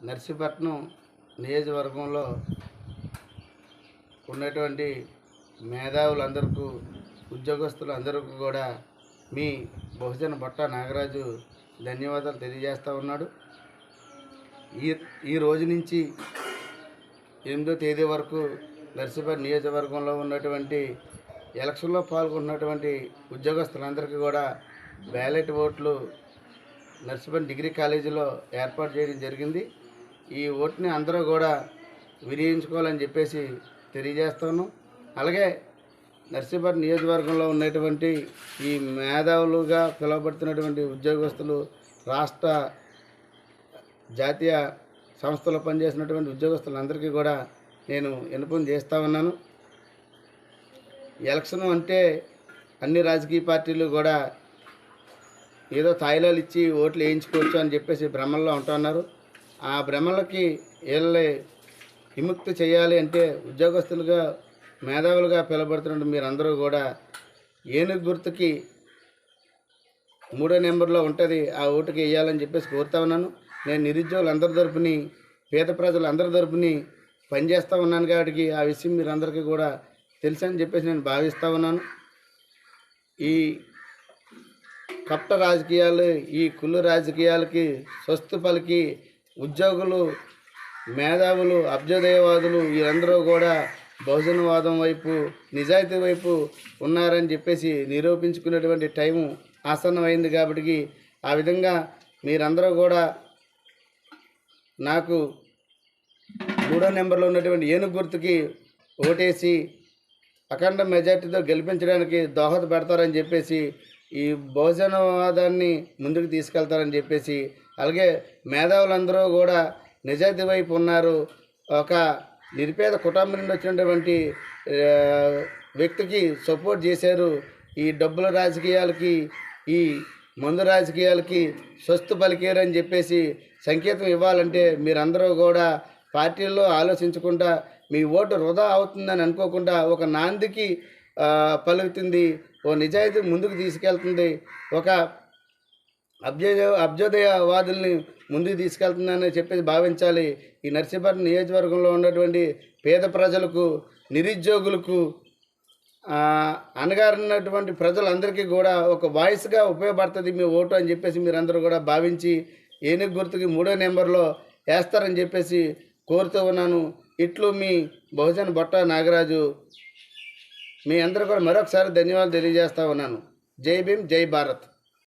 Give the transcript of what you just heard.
నర్సీపట్నం నియోజకవర్గంలో ఉన్నటువంటి మేధావులందరికీ ఉద్యోగస్తులు అందరికీ కూడా మీ బహుజన బొట్ట నాగరాజు ధన్యవాదాలు తెలియజేస్తూ ఉన్నాడు. ఈ ఈ రోజు నుంచి ఎనిమిదో తేదీ వరకు నర్సీపట్నం నియోజకవర్గంలో ఉన్నటువంటి ఎలక్షన్లో పాల్గొన్నటువంటి ఉద్యోగస్తులందరికీ కూడా బ్యాలెట్ ఓట్లు నర్సీపట్నం డిగ్రీ కాలేజీలో ఏర్పాటు చేయడం జరిగింది. ఈ ఓటుని అందరూ కూడా వినియోగించుకోవాలని చెప్పేసి తెలియజేస్తాను. అలాగే నర్సీపట్నం నియోజకవర్గంలో ఉన్నటువంటి ఈ మేధావులుగా పిలువబడుతున్నటువంటి ఉద్యోగస్తులు రాష్ట్ర జాతీయ సంస్థలో పనిచేసినటువంటి ఉద్యోగస్తులందరికీ కూడా నేను వినపం చేస్తూ ఉన్నాను. ఎలక్షన్ అంటే అన్ని రాజకీయ పార్టీలు కూడా ఏదో తాయిలాలు ఇచ్చి ఓట్లు వేయించుకోవచ్చు అని చెప్పేసి భ్రమల్లో ఉంటున్నారు ఆ భ్రమలకి వీళ్ళని విముక్తి చేయాలి అంటే ఉద్యోగస్తులుగా మేధావులుగా పిలబడుతున్న మీరందరూ కూడా ఏనుగు గుర్తుకి మూడో నెంబర్లో ఉంటుంది. ఆ ఓటుకి వేయాలని చెప్పేసి కోరుతా ఉన్నాను. నేను నిరుద్యోగులందరి తరపుని పేద ప్రజలు అందరి తరపుని పనిచేస్తూ ఉన్నాను కాబట్టి ఆ విషయం మీరందరికీ కూడా తెలుసని చెప్పేసి నేను భావిస్తూ ఉన్నాను. ఈ కప్ట రాజకీయాలు ఈ కుళ్ళు రాజకీయాలకి స్వస్థ పలికి ఉద్యోగులు మేధావులు అభ్యుదయవాదులు వీరందరూ కూడా బహుజనవాదం వైపు నిజాయితీ వైపు ఉన్నారని చెప్పేసి నిరూపించుకునేటువంటి టైము ఆసన్నమైంది కాబట్టి ఆ విధంగా మీరందరూ కూడా నాకు మూడో నెంబర్లో ఉన్నటువంటి ఏనుగు గుర్తుకి ఓటేసి అఖండ మెజార్టీతో గెలిపించడానికి దోహదపడతారని చెప్పేసి ఈ బహుజనవాదాన్ని ముందుకు తీసుకెళ్తారని చెప్పేసి అలాగే మేధావులందరూ కూడా నిజాయితీ వైపు ఉన్నారు. ఒక నిరుపేద కుటుంబం నుండి వచ్చినటువంటి వ్యక్తికి సపోర్ట్ చేశారు. ఈ డబ్బుల రాజకీయాలకి ఈ మందు రాజకీయాలకి స్వస్థ పలికేరని చెప్పేసి సంకేతం ఇవ్వాలంటే మీరందరూ కూడా పార్టీల్లో ఆలోచించకుండా మీ ఓటు వృధా అవుతుందని అనుకోకుండా ఒక నాందికి పలుకుతుంది. ఓ నిజాయితీ ముందుకు తీసుకెళ్తుంది. ఒక అభ్యుదయ అభ్యుదయవాదుల్ని ముందుకు తీసుకెళ్తుందని చెప్పేసి భావించాలి. ఈ నర్సీపట్నం నియోజకవర్గంలో ఉన్నటువంటి పేద ప్రజలకు నిరుద్యోగులకు అనగారినటువంటి ప్రజలందరికీ కూడా ఒక వాయిస్గా ఉపయోగపడుతుంది మీ ఓటు అని చెప్పేసి మీరందరూ కూడా భావించి ఏనుగు గుర్తుకి మూడో నెంబర్లో వేస్తారని చెప్పేసి కోరుతూ ఉన్నాను. ఇట్లు మీ బహుజన్ బొట్ట నాగరాజు. మీ అందరూ కూడా మరొకసారి ధన్యవాదాలు తెలియజేస్తా ఉన్నాను. జై భీమ్ జై భారత్.